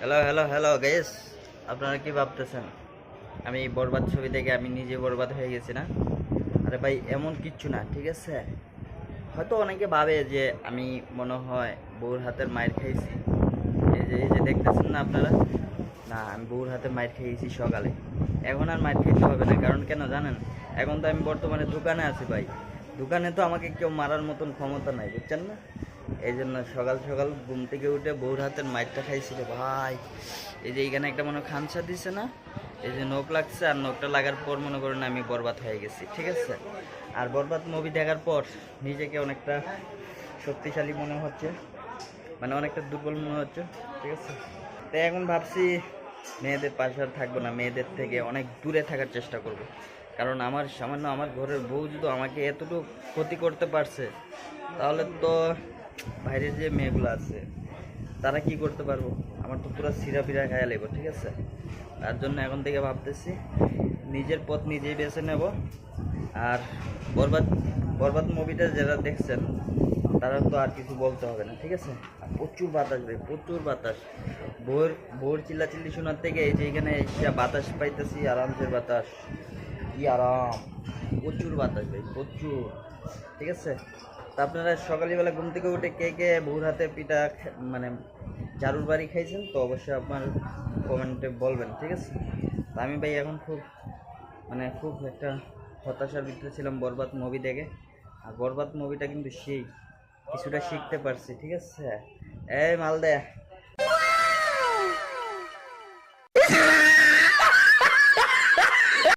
Hello hello hello guess আপনারা কি ভাবতেছেন? আমি বরবাদ ছবি দেখে আমি নিজে বরবাদ হয়ে গেছি না? আরে ভাই, এমন কিচ্ছু না, ঠিক আছে? হয়তো অনেকে ভাবে যে আমি মনে হয় বউর হাতের মায়ের খেয়েছি এই যে এই যে দেখতেছেন না আপনারা? না, আমি বউর হাতে মায়ের খেয়েছি সকালে। এখন আর মায়ের খেতে হবে না, কারণ কেন জানেন? এখন তো আমি বর্তমানে দোকানে আছি ভাই। দোকানে তো আমাকে কেউ মারার মতন ক্ষমতা নাই, বুঝছেন না? এই জন্য সকাল সকাল ঘুম থেকে উঠে বউর হাতের মাইরটা খাইছিল। ভাই, এই যে এইখানে একটা মনে খামসা দিছে না? এই যে নখ লাগছে আর নখটা লাগার পর মনে করেন আমি বরবাদ হয়ে গেছি, ঠিক আছে? আর বরবাদ মুভি দেখার পর নিজেকে অনেকটা শক্তিশালী মনে হচ্ছে মানে অনেকটা দুর্বল মনে হচ্ছে, ঠিক আছে? তাই এখন ভাবছি মেয়েদের পাশে আর থাকব না, মেয়েদের থেকে অনেক দূরে থাকার চেষ্টা করব। কারণ আমার সামান্য আমার ঘরের বউ যদি আমাকে এতটুকু ক্ষতি করতে পারছে, তাহলে তো বাইরে যে মেয়েগুলো আছে, তারা কি করতে পারব? আমার তো পুরো সিরা পিরা খায়া লাগবো ঠিক আছে? তার জন্য এখন থেকে ভাবতেছি, নিজের পথ নিজেই বেছে নেব। আর বরবাদ বরবাদ মুভিটা যারা দেখছেন, তারা তো আর কিছু বলতে হবে না, ঠিক আছে? আর প্রচুর বাতাস ভাই প্রচুর বাতাস। ভোর ভোর চিল্লাচিল্লি শোনার থেকে এই যে এখানে এসে বাতাস পাইতেছি, আরামসের বাতাস। কি আরাম, প্রচুর বাতাস ভাই প্রচুর, ঠিক আছে? তা আপনারা সকালবেলা ঘুম থেকে উঠে কে কে ভোর হাতে পিঠা মানে ঝাড়ুর বাড়ি খাইছেন, তো অবশ্যই আপনার কমেন্টে বলবেন, ঠিক আছে? তা আমি ভাই এখন খুব মানে খুব একটা হতাশার ভিতরে ছিলাম বরবাদ মুভি দেখে। আর বরবাদ মুভিটা কিন্তু সেই, কিছুটা শিখতে পারছি, ঠিক আছে? এই মালদে।